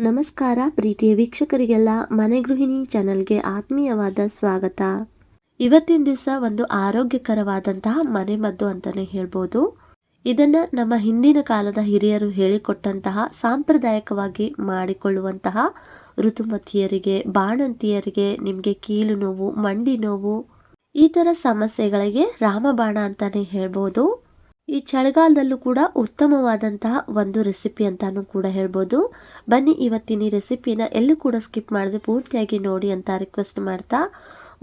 ನಮಸ್ಕಾರ ಪ್ರೀತಿಯ ವೀಕ್ಷಕರಿಗೆಲ್ಲ, ಮನೆ ಗೃಹಿಣಿ ಚಾನಲ್ಗೆ ಆತ್ಮೀಯವಾದ ಸ್ವಾಗತ. ಇವತ್ತಿನ ದಿವಸ ಒಂದು ಆರೋಗ್ಯಕರವಾದಂತಹ ಮನೆ ಮದ್ದು ಅಂತಾನೆ ಹೇಳ್ಬೋದು. ಇದನ್ನ ನಮ್ಮ ಹಿಂದಿನ ಕಾಲದ ಹಿರಿಯರು ಹೇಳಿಕೊಟ್ಟಂತಹ ಸಾಂಪ್ರದಾಯಿಕವಾಗಿ ಮಾಡಿಕೊಳ್ಳುವಂತಹ ಋತುಮತಿಯರಿಗೆ, ಬಾಣಂತಿಯರಿಗೆ, ನಿಮಗೆ ಕೀಲು ನೋವು ಮಂಡಿ ನೋವು ಈ ಥರ ಸಮಸ್ಯೆಗಳಿಗೆ ರಾಮಬಾಣ ಅಂತಲೇ ಹೇಳ್ಬೋದು. ಈ ಚಳಿಗಾಲದಲ್ಲೂ ಕೂಡ ಉತ್ತಮವಾದಂತಹ ಒಂದು ರೆಸಿಪಿ ಅಂತಾನೂ ಕೂಡ ಹೇಳ್ಬೋದು. ಬನ್ನಿ ಇವತ್ತಿನ ಈ ರೆಸಿಪಿನ ಎಲ್ಲೂ ಕೂಡ ಸ್ಕಿಪ್ ಮಾಡದೆ ಪೂರ್ತಿಯಾಗಿ ನೋಡಿ ಅಂತ ರಿಕ್ವೆಸ್ಟ್ ಮಾಡ್ತಾ.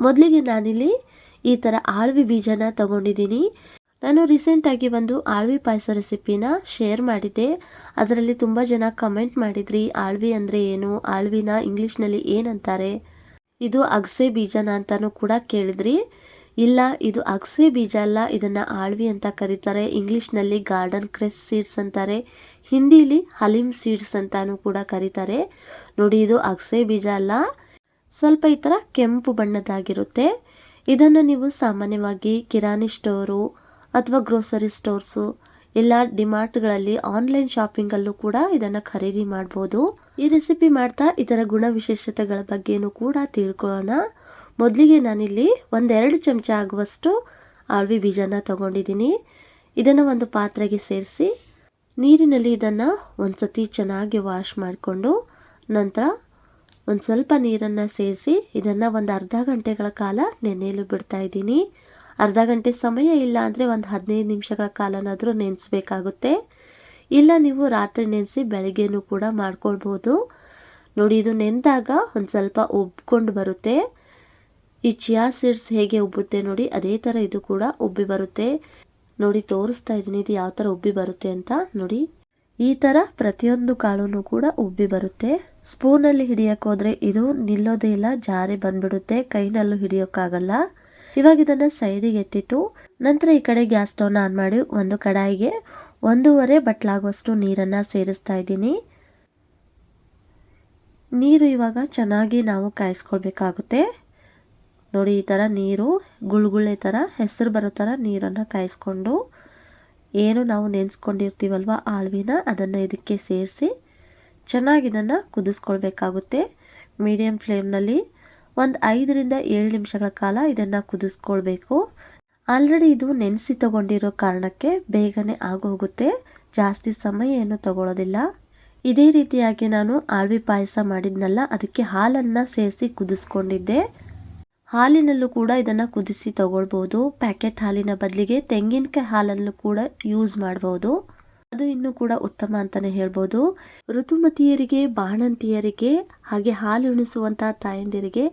ಮೊದಲಿಗೆ ನಾನಿಲ್ಲಿ ಈ ಥರ ಆಳ್ವಿ ಬೀಜನ ತಗೊಂಡಿದ್ದೀನಿ. ನಾನು ರೀಸೆಂಟಾಗಿ ಒಂದು ಆಳ್ವಿ ಪಾಯಸ ರೆಸಿಪಿನ ಶೇರ್ ಮಾಡಿದ್ದೆ. ಅದರಲ್ಲಿ ತುಂಬ ಜನ ಕಮೆಂಟ್ ಮಾಡಿದ್ರಿ, ಆಳ್ವಿ ಅಂದರೆ ಏನು, ಆಳ್ವಿನ ಇಂಗ್ಲೀಷ್ನಲ್ಲಿ ಏನಂತಾರೆ, ಇದು ಅಗಸೆ ಬೀಜನ ಅಂತಲೂ ಕೂಡ ಕೇಳಿದ್ರಿ. ಇಲ್ಲ, ಇದು ಅಗಸೆ ಬೀಜ ಅಲ್ಲ, ಇದನ್ನು ಆಳ್ವಿ ಅಂತ ಕರೀತಾರೆ. ಇಂಗ್ಲೀಷ್ನಲ್ಲಿ ಗಾರ್ಡನ್ ಕ್ರೆಸ್ ಸೀಡ್ಸ್ ಅಂತಾರೆ. ಹಿಂದಿಲಿ ಹಲಿಮ್ ಸೀಡ್ಸ್ ಅಂತಾನೂ ಕೂಡ ಕರೀತಾರೆ. ನೋಡಿ, ಇದು ಅಗಸೆ ಬೀಜ ಅಲ್ಲ. ಸ್ವಲ್ಪ ಈ ಥರ ಕೆಂಪು ಬಣ್ಣದಾಗಿರುತ್ತೆ ಇದನ್ನು ನೀವು ಸಾಮಾನ್ಯವಾಗಿ ಕಿರಾಣಿ ಸ್ಟೋರು ಅಥವಾ ಗ್ರೋಸರಿ ಸ್ಟೋರ್ಸು ಇಲ್ಲ ಡಿಮಾರ್ಟ್ಗಳಲ್ಲಿ ಆನ್ಲೈನ್ ಶಾಪಿಂಗ್ ಅಲ್ಲೂ ಕೂಡ ಇದನ್ನು ಖರೀದಿ ಮಾಡ್ಬೋದು. ಈ ರೆಸಿಪಿ ಮಾಡ್ತಾ ಇದರ ಗುಣ ವಿಶೇಷತೆಗಳ ಬಗ್ಗೆನೂ ಕೂಡ ತಿಳ್ಕೊಳ್ಳೋಣ. ಮೊದಲಿಗೆ ನಾನಿಲ್ಲಿ ಒಂದೆರಡು ಚಮಚ ಆಗುವಷ್ಟು ಆಳ್ವಿ ಬೀಜನ ತಗೊಂಡಿದ್ದೀನಿ. ಇದನ್ನು ಒಂದು ಪಾತ್ರೆಗೆ ಸೇರಿಸಿ ನೀರಿನಲ್ಲಿ ಇದನ್ನು ಒಂದು ಸತಿ ಚೆನ್ನಾಗಿ ವಾಶ್ ಮಾಡಿಕೊಂಡು ನಂತರ ಒಂದು ಸ್ವಲ್ಪ ನೀರನ್ನು ಸೇರಿಸಿ ಇದನ್ನು ಒಂದು ಅರ್ಧ ಗಂಟೆಗಳ ಕಾಲ ನೆನೆಯಲು ಬಿಡ್ತಾ ಇದ್ದೀನಿ. ಅರ್ಧ ಗಂಟೆ ಸಮಯ ಇಲ್ಲ ಅಂದರೆ ಒಂದು ಹದಿನೈದು ನಿಮಿಷಗಳ ಕಾಲನಾದರೂ ನೆನೆಸ್ಬೇಕಾಗುತ್ತೆ. ಇಲ್ಲ ನೀವು ರಾತ್ರಿ ನೆನೆಸಿ ಬೆಳಗ್ಗೆನೂ ಕೂಡ ಮಾಡ್ಕೊಳ್ಬೋದು. ನೋಡಿ, ಇದು ನೆಂದಾಗ ಒಂದು ಸ್ವಲ್ಪ ಉಬ್ಕೊಂಡು ಬರುತ್ತೆ. ಈ ಚಿಯಾ ಸೀಡ್ಸ್ ಹೇಗೆ ಉಬ್ಬುತ್ತೆ ನೋಡಿ, ಅದೇ ಥರ ಇದು ಕೂಡ ಉಬ್ಬಿ ಬರುತ್ತೆ. ನೋಡಿ, ತೋರಿಸ್ತಾ ಇದ್ದೀನಿ ಇದು ಯಾವ ಥರ ಉಬ್ಬಿ ಬರುತ್ತೆ ಅಂತ. ನೋಡಿ, ಈ ಥರ ಪ್ರತಿಯೊಂದು ಕಾಳುನು ಕೂಡ ಉಬ್ಬಿ ಬರುತ್ತೆ. ಸ್ಪೂನಲ್ಲಿ ಹಿಡಿಯೋಕ್ಕೋದ್ರೆ ಇದು ನಿಲ್ಲೋದೇ ಇಲ್ಲ, ಜಾರಿ ಬಂದ್ಬಿಡುತ್ತೆ, ಕೈನಲ್ಲೂ ಹಿಡಿಯೋಕ್ಕಾಗಲ್ಲ. ಇವಾಗ ಇದನ್ನ ಸೈಡಿಗೆ ಎತ್ತಿಟ್ಟು ನಂತರ ಈ ಕಡೆ ಗ್ಯಾಸ್ ಸ್ಟವ್ನ ಆನ್ ಮಾಡಿ ಒಂದು ಕಡಾಯಿಗೆ ಒಂದೂವರೆ ಬಟ್ಲಾಗುವಷ್ಟು ನೀರನ್ನ ಸೇರಿಸ್ತಾ ಇದ್ದೀನಿ. ನೀರು ಇವಾಗ ಚೆನ್ನಾಗಿ ನಾವು ಕಾಯಿಸ್ಕೊಳ್ಬೇಕಾಗುತ್ತೆ. ನೋಡಿ, ಈ ಥರ ನೀರು ಗುಳ್ಗುಳ್ಳೆ ಥರ, ಹೆಸರು ಬರೋ ಥರ ನೀರನ್ನು ಕಾಯಿಸ್ಕೊಂಡು ಏನು ನಾವು ನೆನೆಸ್ಕೊಂಡಿರ್ತೀವಲ್ವ ಆಳ್ವಿನ, ಅದನ್ನು ಇದಕ್ಕೆ ಸೇರಿಸಿ ಚೆನ್ನಾಗಿ ಇದನ್ನು ಕುದಿಸ್ಕೊಳ್ಬೇಕಾಗುತ್ತೆ. ಮೀಡಿಯಮ್ ಫ್ಲೇಮ್ನಲ್ಲಿ ಒಂದು ಐದರಿಂದ ಏಳು ನಿಮಿಷಗಳ ಕಾಲ ಇದನ್ನು ಕುದಿಸ್ಕೊಳ್ಬೇಕು. ಆಲ್ರೆಡಿ ಇದು ನೆನೆಸಿ ತಗೊಂಡಿರೋ ಕಾರಣಕ್ಕೆ ಬೇಗನೆ ಆಗೋಗುತ್ತೆ. ಜಾಸ್ತಿ ಸಮಯ ಏನು ತಗೊಳ್ಳೋದಿಲ್ಲ ಇದೇ ರೀತಿಯಾಗಿ ನಾನು ಆಳ್ವಿ ಪಾಯಸ ಮಾಡಿದ್ನಲ್ಲ, ಅದಕ್ಕೆ ಹಾಲನ್ನು ಸೇರಿಸಿ ಕುದಿಸ್ಕೊಂಡಿದ್ದೆ. ಹಾಲಿನಲ್ಲೂ ಕೂಡ ಇದನ್ನು ಕುದಿಸಿ ತಗೊಳ್ಬೋದು. ಪ್ಯಾಕೆಟ್ ಹಾಲಿನ ಬದಲಿಗೆ ತೆಂಗಿನಕಾಯಿ ಹಾಲನ್ನು ಕೂಡ ಯೂಸ್ ಮಾಡ್ಬೋದು. ಅದು ಇನ್ನೂ ಕೂಡ ಉತ್ತಮ ಅಂತಾನೆ ಹೇಳ್ಬೋದು. ಋತುಮತಿಯರಿಗೆ, ಬಾಣಂತಿಯರಿಗೆ, ಹಾಗೆ ಹಾಲು ಉಣಿಸುವಂತಹ ತಾಯಂದಿರಿಗೆ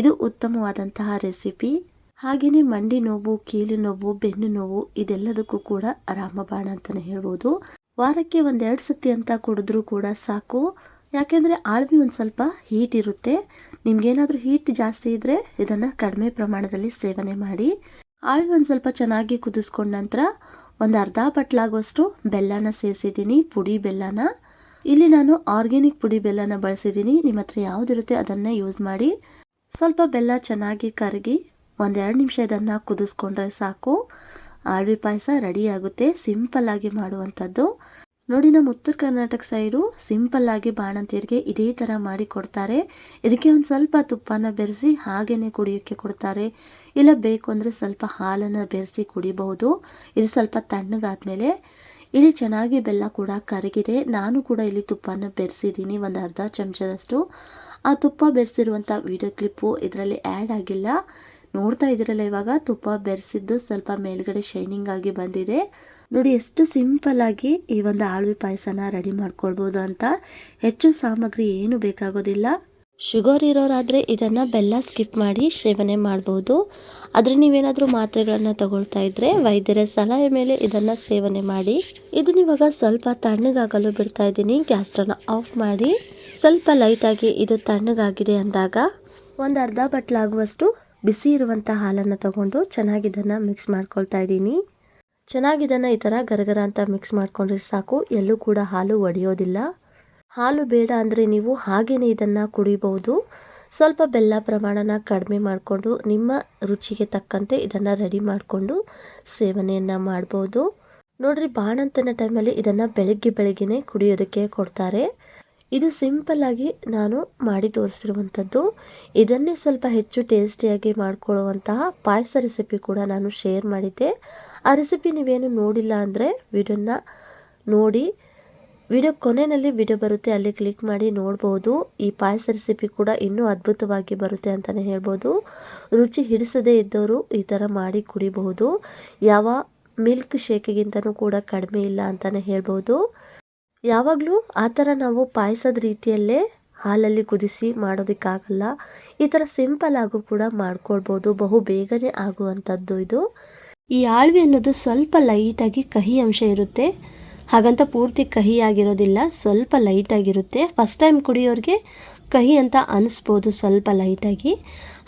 ಇದು ಉತ್ತಮವಾದಂತಹ ರೆಸಿಪಿ. ಹಾಗೆಯೇ ಮಂಡಿ ನೋವು, ಕೀಲು ನೋವು, ಬೆನ್ನು ನೋವು ಇದೆಲ್ಲದಕ್ಕೂ ಕೂಡ ರಾಮಬಾಣ ಅಂತಾನೆ ಹೇಳ್ಬೋದು. ವಾರಕ್ಕೆ ಒಂದೆರಡು ಸತಿ ಅಂತ ಕುಡಿದ್ರೂ ಕೂಡ ಸಾಕು. ಯಾಕೆಂದರೆ ಆಳ್ವಿ ಒಂದು ಸ್ವಲ್ಪ ಹೀಟ್ ಇರುತ್ತೆ. ನಿಮ್ಗೇನಾದರೂ ಹೀಟ್ ಜಾಸ್ತಿ ಇದ್ದರೆ ಇದನ್ನು ಕಡಿಮೆ ಪ್ರಮಾಣದಲ್ಲಿ ಸೇವನೆ ಮಾಡಿ. ಆಳ್ವಿ ಒಂದು ಸ್ವಲ್ಪ ಚೆನ್ನಾಗಿ ಕುದಿಸ್ಕೊಂಡ ನಂತರ ಒಂದು ಅರ್ಧ ಪಟ್ಲಾಗುವಷ್ಟು ಬೆಲ್ಲನ ಸೇರಿಸಿದ್ದೀನಿ, ಪುಡಿ ಬೆಲ್ಲನ. ಇಲ್ಲಿ ನಾನು ಆರ್ಗ್ಯಾನಿಕ್ ಪುಡಿ ಬೆಲ್ಲನ ಬಳಸಿದ್ದೀನಿ. ನಿಮ್ಮ ಹತ್ರ ಯಾವುದಿರುತ್ತೆ ಅದನ್ನೇ ಯೂಸ್ ಮಾಡಿ. ಸ್ವಲ್ಪ ಬೆಲ್ಲ ಚೆನ್ನಾಗಿ ಕರಗಿ ಒಂದೆರಡು ನಿಮಿಷ ಇದನ್ನು ಕುದಿಸ್ಕೊಂಡ್ರೆ ಸಾಕು. ಆಳ್ವಿ ಪಾಯಸ ರೆಡಿ ಆಗುತ್ತೆ. ಸಿಂಪಲ್ ಆಗಿ ಮಾಡುವಂಥದ್ದು. ನೋಡಿ, ನಮ್ಮ ಉತ್ತರ ಕರ್ನಾಟಕ ಸೈಡು ಸಿಂಪಲ್ ಆಗಿ ಬಾಣಂತಿಯರಿಗೆ ಇದೇ ಥರ ಮಾಡಿ ಕೊಡ್ತಾರೆ. ಇದಕ್ಕೆ ಒಂದು ಸ್ವಲ್ಪ ತುಪ್ಪನ ಬೆರೆಸಿ ಹಾಗೇನೆ ಕುಡಿಯೋಕ್ಕೆ ಕೊಡ್ತಾರೆ. ಇಲ್ಲ, ಬೇಕು ಅಂದರೆ ಸ್ವಲ್ಪ ಹಾಲನ್ನು ಬೆರೆಸಿ ಕುಡಿಬಹುದು. ಇದು ಸ್ವಲ್ಪ ತಣ್ಣಗಾದ್ಮೇಲೆ ಇಲ್ಲಿ ಚೆನ್ನಾಗಿ ಬೆಲ್ಲ ಕೂಡ ಕರಗಿದೆ. ನಾನು ಕೂಡ ಇಲ್ಲಿ ತುಪ್ಪನ ಬೆರೆಸಿದ್ದೀನಿ, ಒಂದು ಅರ್ಧ ಚಮಚದಷ್ಟು. ಆ ತುಪ್ಪ ಬೆರೆಸಿರುವಂಥ ವಿಡಿಯೋ ಕ್ಲಿಪ್ಪು ಇದರಲ್ಲಿ ಆ್ಯಡ್ ಆಗಿಲ್ಲ. ನೋಡ್ತಾ ಇದ್ದೀರಲ್ಲ ಇವಾಗ, ತುಪ್ಪ ಬೆರೆಸಿದ್ದು ಸ್ವಲ್ಪ ಮೇಲ್ಗಡೆ ಶೈನಿಂಗ್ ಆಗಿ ಬಂದಿದೆ. ನೋಡಿ, ಎಷ್ಟು ಸಿಂಪಲ್ ಆಗಿ ಈ ಒಂದು ಆಳ್ವಿ ಪಾಯಸನ ರೆಡಿ ಮಾಡ್ಕೊಳ್ಬೋದು ಅಂತ. ಹೆಚ್ಚು ಸಾಮಗ್ರಿ ಏನು ಬೇಕಾಗೋದಿಲ್ಲ. ಶುಗರ್ ಇರೋರಾದರೆ ಇದನ್ನು ಬೆಲ್ಲ ಸ್ಕಿಪ್ ಮಾಡಿ ಸೇವನೆ ಮಾಡ್ಬೋದು. ಆದರೆ ನೀವೇನಾದರೂ ಮಾತ್ರೆಗಳನ್ನು ತಗೊಳ್ತಾ ಇದ್ದರೆ ವೈದ್ಯರ ಸಲಹೆ ಮೇಲೆ ಇದನ್ನು ಸೇವನೆ ಮಾಡಿ. ಇದನ್ನ ಇವಾಗ ಸ್ವಲ್ಪ ತಣ್ಣಗಾಗಲು ಬಿಡ್ತಾ ಇದ್ದೀನಿ. ಗ್ಯಾಸ್ಟನ್ನು ಆಫ್ ಮಾಡಿ. ಸ್ವಲ್ಪ ಲೈಟಾಗಿ ಇದು ತಣ್ಣಗಾಗಿದೆ ಅಂದಾಗ ಒಂದು ಅರ್ಧ ಬಟ್ಲಾಗುವಷ್ಟು ಬಿಸಿ ಇರುವಂಥ ಹಾಲನ್ನು ತಗೊಂಡು ಚೆನ್ನಾಗಿ ಇದನ್ನು ಮಿಕ್ಸ್ ಮಾಡ್ಕೊಳ್ತಾ ಇದ್ದೀನಿ. ಚೆನ್ನಾಗಿ ಇದನ್ನು ಈ ಥರ ಗರಗರ ಅಂತ ಮಿಕ್ಸ್ ಮಾಡಿಕೊಂಡ್ರೆ ಸಾಕು, ಎಲ್ಲೂ ಕೂಡ ಹಾಲು ಒಡೆಯೋದಿಲ್ಲ. ಹಾಲು ಬೇಡ ಅಂದರೆ ನೀವು ಹಾಗೆಯೇ ಇದನ್ನು ಕುಡಿಬಹುದು ಸ್ವಲ್ಪ ಬೆಲ್ಲ ಪ್ರಮಾಣನ ಕಡಿಮೆ ಮಾಡಿಕೊಂಡು, ನಿಮ್ಮ ರುಚಿಗೆ ತಕ್ಕಂತೆ ಇದನ್ನು ರೆಡಿ ಮಾಡಿಕೊಂಡು ಸೇವನೆಯನ್ನು ಮಾಡ್ಬೋದು. ನೋಡ್ರಿ, ಬಾಣಂತನ ಟೈಮಲ್ಲಿ ಇದನ್ನು ಬೆಳಗ್ಗೆ ಬೆಳಗ್ಗೆನೇ ಕುಡಿಯೋದಕ್ಕೆ ಕೊಡ್ತಾರೆ. ಇದು ಸಿಂಪಲ್ಲಾಗಿ ನಾನು ಮಾಡಿ ತೋರಿಸಿರುವಂಥದ್ದು. ಇದನ್ನೇ ಸ್ವಲ್ಪ ಹೆಚ್ಚು ಟೇಸ್ಟಿಯಾಗಿ ಮಾಡ್ಕೊಳ್ಳುವಂತಹ ಪಾಯಸ ರೆಸಿಪಿ ಕೂಡ ನಾನು ಶೇರ್ ಮಾಡಿದ್ದೆ. ಆ ರೆಸಿಪಿ ನೀವೇನು ನೋಡಿಲ್ಲ ಅಂದರೆ ವಿಡಿಯೋನ ನೋಡಿ. ವಿಡಿಯೋ ಕೊನೆಯಲ್ಲಿ ವಿಡಿಯೋ ಬರುತ್ತೆ, ಅಲ್ಲಿ ಕ್ಲಿಕ್ ಮಾಡಿ ನೋಡ್ಬೋದು. ಈ ಪಾಯಸ ರೆಸಿಪಿ ಕೂಡ ಇನ್ನೂ ಅದ್ಭುತವಾಗಿ ಬರುತ್ತೆ ಅಂತಲೇ ಹೇಳ್ಬೋದು. ರುಚಿ ಹಿಡಿಸದೇ ಇದ್ದವರು ಈ ಥರ ಮಾಡಿ ಕುಡಿಬಹುದು. ಯಾವ ಮಿಲ್ಕ್ ಶೇಕಿಗಿಂತನೂ ಕೂಡ ಕಡಿಮೆ ಇಲ್ಲ ಅಂತಲೇ ಹೇಳ್ಬೋದು. ಯಾವಾಗಲೂ ಆ ಥರ ನಾವು ಪಾಯಸದ ರೀತಿಯಲ್ಲೇ ಹಾಲಲ್ಲಿ ಕುದಿಸಿ ಮಾಡೋದಕ್ಕಾಗಲ್ಲ. ಈ ಥರ ಸಿಂಪಲ್ ಆಗು ಕೂಡ ಮಾಡ್ಕೊಳ್ಬೋದು. ಬಹು ಬೇಗನೆ ಆಗುವಂಥದ್ದು ಇದು. ಈ ಆಳ್ವಿ ಅನ್ನೋದು ಸ್ವಲ್ಪ ಲೈಟಾಗಿ ಕಹಿ ಅಂಶ ಇರುತ್ತೆ. ಹಾಗಂತ ಪೂರ್ತಿ ಕಹಿ ಆಗಿರೋದಿಲ್ಲ. ಸ್ವಲ್ಪ ಲೈಟಾಗಿರುತ್ತೆ. ಫಸ್ಟ್ ಟೈಮ್ ಕುಡಿಯೋರಿಗೆ ಕಹಿ ಅಂತ ಅನಿಸ್ಬೋದು ಸ್ವಲ್ಪ ಲೈಟಾಗಿ.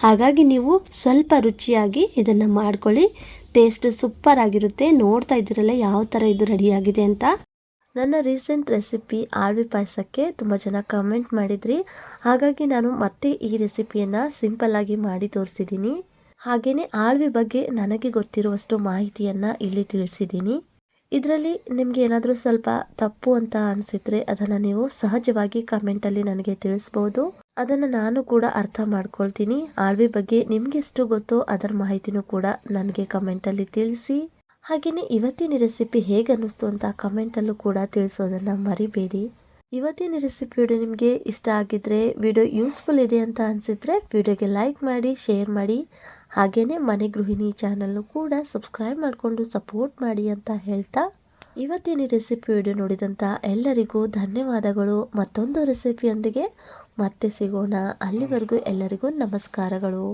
ಹಾಗಾಗಿ ನೀವು ಸ್ವಲ್ಪ ರುಚಿಯಾಗಿ ಇದನ್ನು ಮಾಡ್ಕೊಳ್ಳಿ. ಟೇಸ್ಟ್ ಸೂಪರ್ ಆಗಿರುತ್ತೆ. ನೋಡ್ತಾ ಇದ್ದೀರಲ್ಲ ಯಾವ ಥರ ಇದು ರೆಡಿಯಾಗಿದೆ ಅಂತ. ನನ್ನ ರೀಸೆಂಟ್ ರೆಸಿಪಿ ಆಳ್ವಿ ಪಾಯಸಕ್ಕೆ ತುಂಬ ಜನ ಕಮೆಂಟ್ ಮಾಡಿದ್ರಿ. ಹಾಗಾಗಿ ನಾನು ಮತ್ತೆ ಈ ರೆಸಿಪಿಯನ್ನು ಸಿಂಪಲ್ಲಾಗಿ ಮಾಡಿ ತೋರಿಸಿದ್ದೀನಿ. ಹಾಗೆಯೇ ಆಳ್ವಿ ಬಗ್ಗೆ ನನಗೆ ಗೊತ್ತಿರುವಷ್ಟು ಮಾಹಿತಿಯನ್ನು ಇಲ್ಲಿ ತಿಳಿಸಿದ್ದೀನಿ. ಇದರಲ್ಲಿ ನಿಮಗೆ ಏನಾದರೂ ಸ್ವಲ್ಪ ತಪ್ಪು ಅಂತ ಅನಿಸಿದ್ರೆ ಅದನ್ನು ನೀವು ಸಹಜವಾಗಿ ಕಮೆಂಟಲ್ಲಿ ನನಗೆ ತಿಳಿಸ್ಬೋದು. ಅದನ್ನು ನಾನು ಕೂಡ ಅರ್ಥ ಮಾಡ್ಕೊಳ್ತೀನಿ. ಆಳ್ವಿ ಬಗ್ಗೆ ನಿಮಗೆಷ್ಟು ಗೊತ್ತೋ ಅದರ ಮಾಹಿತಿನೂ ಕೂಡ ನನಗೆ ಕಮೆಂಟಲ್ಲಿ ತಿಳಿಸಿ. ಹಾಗೆಯೇ ಇವತ್ತಿನ ರೆಸಿಪಿ ಹೇಗೆ ಅನ್ನಿಸ್ತು ಅಂತ ಕಮೆಂಟಲ್ಲೂ ಕೂಡ ತಿಳಿಸೋದನ್ನು ಮರಿಬೇಡಿ. ಇವತ್ತಿನ ರೆಸಿಪಿ ವಿಡಿಯೋ ನಿಮಗೆ ಇಷ್ಟ ಆಗಿದ್ರೆ ವಿಡಿಯೋ ಯೂಸ್ಫುಲ್ ಇದೆ ಅಂತ ಅನಿಸಿದ್ರೆ ವಿಡಿಯೋಗೆ ಲೈಕ್ ಮಾಡಿ ಶೇರ್ ಮಾಡಿ. ಹಾಗೆಯೇ ಮನೆ ಗೃಹಿಣಿ ಚಾನಲ್ನು ಕೂಡ ಸಬ್ಸ್ಕ್ರೈಬ್ ಮಾಡಿಕೊಂಡು ಸಪೋರ್ಟ್ ಮಾಡಿ ಅಂತ ಹೇಳ್ತಾ. ಇವತ್ತಿನ ರೆಸಿಪಿ ವಿಡಿಯೋ ನೋಡಿದಂಥ ಎಲ್ಲರಿಗೂ ಧನ್ಯವಾದಗಳು. ಮತ್ತೊಂದು ರೆಸಿಪಿಯೊಂದಿಗೆ ಮತ್ತೆ ಸಿಗೋಣ. ಅಲ್ಲಿವರೆಗೂ ಎಲ್ಲರಿಗೂ ನಮಸ್ಕಾರಗಳು.